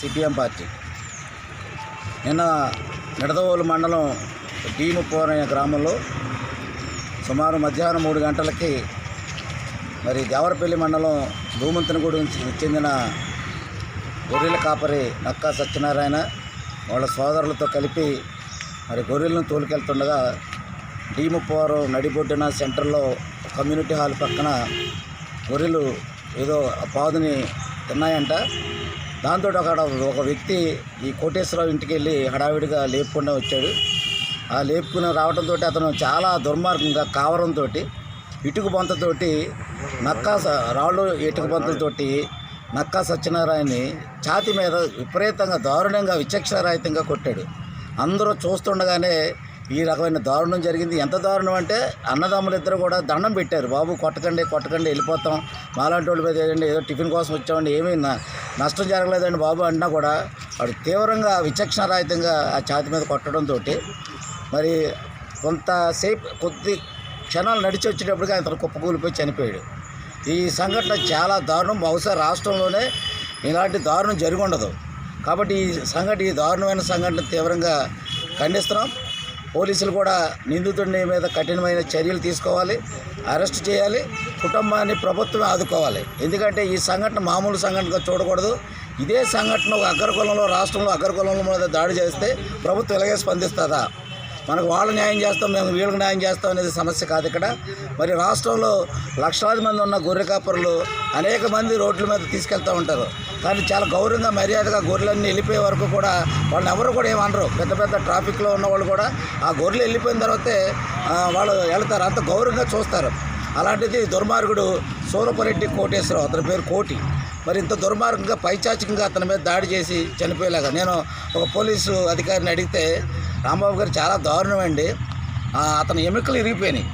CPM party. నిన్న నిడదవోలు మండలం డీముప్పోర్ అనే గ్రామంలో సుమారు మధ్యాహ్నం మూడు గంటలకి మరి దేవరపల్లి మండలం భూమంతనగూడెం చెందిన గొర్రెల కాపరి నక్కా సత్యనారాయణ వాళ్ళ సోదరులతో కలిపి మరి గొర్రెలను తోలుకెళ్తుండగా డీముప్పోరు నడిబొడ్డున సెంటర్లో కమ్యూనిటీ హాల్ పక్కన గొర్రెలు ఏదో ఆ పాదుని తిన్నాయంట. దాంతో అక్కడ ఒక వ్యక్తి ఈ కోటేశ్వరరావు ఇంటికి వెళ్ళి హడావిడిగా లేపుకుండా వచ్చాడు. ఆ లేపుకుని రావడంతో అతను చాలా దుర్మార్గంగా కావరంతో ఇటుక బొంతతోటి నక్కా రాళ్ళు ఇటుక బొంతలతోటి నక్కా సత్యనారాయణని ఛాతి మీద విపరీతంగా దారుణంగా విచక్షణారహితంగా కొట్టాడు. అందరూ చూస్తుండగానే ఈ రకమైన దారుణం జరిగింది. ఎంత దారుణం అంటే అన్నదమ్ములు ఇద్దరు కూడా దండం పెట్టారు. బాబు కొట్టకండి కొట్టకండి వెళ్ళిపోతాం. మాలాంటి వాళ్ళ మీద ఏదండి ఏదో టిఫిన్ కోసం వచ్చామండి ఏమైనా నష్టం జరగలేదండి బాబు అన్నా కూడా. వాడు తీవ్రంగా విచక్షణారహితంగా ఆ ఛాతి మీద కొట్టడంతో మరి కొంతసేపు కొద్ది క్షణాలు నడిచి వచ్చేటప్పటికి ఆయన కుప్పకూలిపోయి చనిపోయాడు. ఈ సంఘటన చాలా దారుణం. బహుశా రాష్ట్రంలోనే ఇలాంటి దారుణం జరిగి ఉండదు. కాబట్టి ఈ సంఘటన ఈ దారుణమైన సంఘటన తీవ్రంగా ఖండిస్తున్నాం. పోలీసులు కూడా నిందితుడి మీద కఠినమైన చర్యలు తీసుకోవాలి అరెస్ట్ చేయాలి కుటుంబాన్ని ప్రభుత్వం ఆదుకోవాలి. ఎందుకంటే ఈ సంఘటన మామూలు సంఘటనగా చూడకూడదు. ఇదే సంఘటన ఒక అగ్రకులంలో రాష్ట్రంలో అగ్రకులంలో మీద దాడి చేస్తే ప్రభుత్వం ఇలాగే స్పందిస్తుందా? మనకు వాళ్ళు న్యాయం చేస్తాం మేము వీళ్ళకి న్యాయం చేస్తాం అనేది సమస్య కాదు ఇక్కడ. మరి రాష్ట్రంలో లక్షలాది మంది ఉన్న గొర్రె కాపరులు అనేక మంది రోడ్ల మీద తీసుకెళ్తూ ఉంటారు. కానీ చాలా గౌరవంగా మర్యాదగా గొర్రెలన్నీ వెళ్ళిపోయే వరకు కూడా వాళ్ళని ఎవరు కూడా ఏమనరు పెద్ద పెద్ద ట్రాఫిక్లో ఉన్న వాళ్ళు కూడా ఆ గొర్రెలు వెళ్ళిపోయిన తర్వాతే వాళ్ళు వెళ్తారు. అంత గౌరవంగా చూస్తారు. అలాంటిది దుర్మార్గుడు సూరపరెడ్డి కోటేశ్వరరావు అతని పేరు కోటి. మరి ఇంత దుర్మార్గంగా పైచాచికంగా అతని మీద దాడి చేసి చనిపోయేలాగా. నేను ఒక పోలీసు అధికారిని అడిగితే రాంబాబు గారు చాలా దారుణం అండి అతను అతని ఎముకలు ఇరిగిపోయినాయి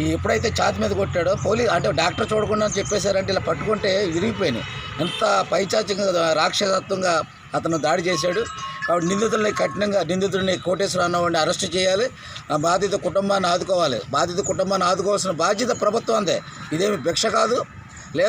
ఈ ఎప్పుడైతే ఛాతి మీద కొట్టాడో పోలీస్ అంటే డాక్టర్ చూడకుండా అని చెప్పేశారంటే ఇలా పట్టుకుంటే విరిగిపోయినాయి. ఎంత పైచాచికంగా రాక్షసత్వంగా అతను దాడి చేశాడు. కాబట్టి నిందితుల్ని కఠినంగా నిందితుడిని కోటేశ్వర అన్నవాడిని అరెస్ట్ చేయాలి. ఆ బాధిత కుటుంబాన్ని ఆదుకోవాలి. బాధిత కుటుంబాన్ని ఆదుకోవాల్సిన బాధ్యత ప్రభుత్వం అందే. ఇదేమి భిక్ష కాదు.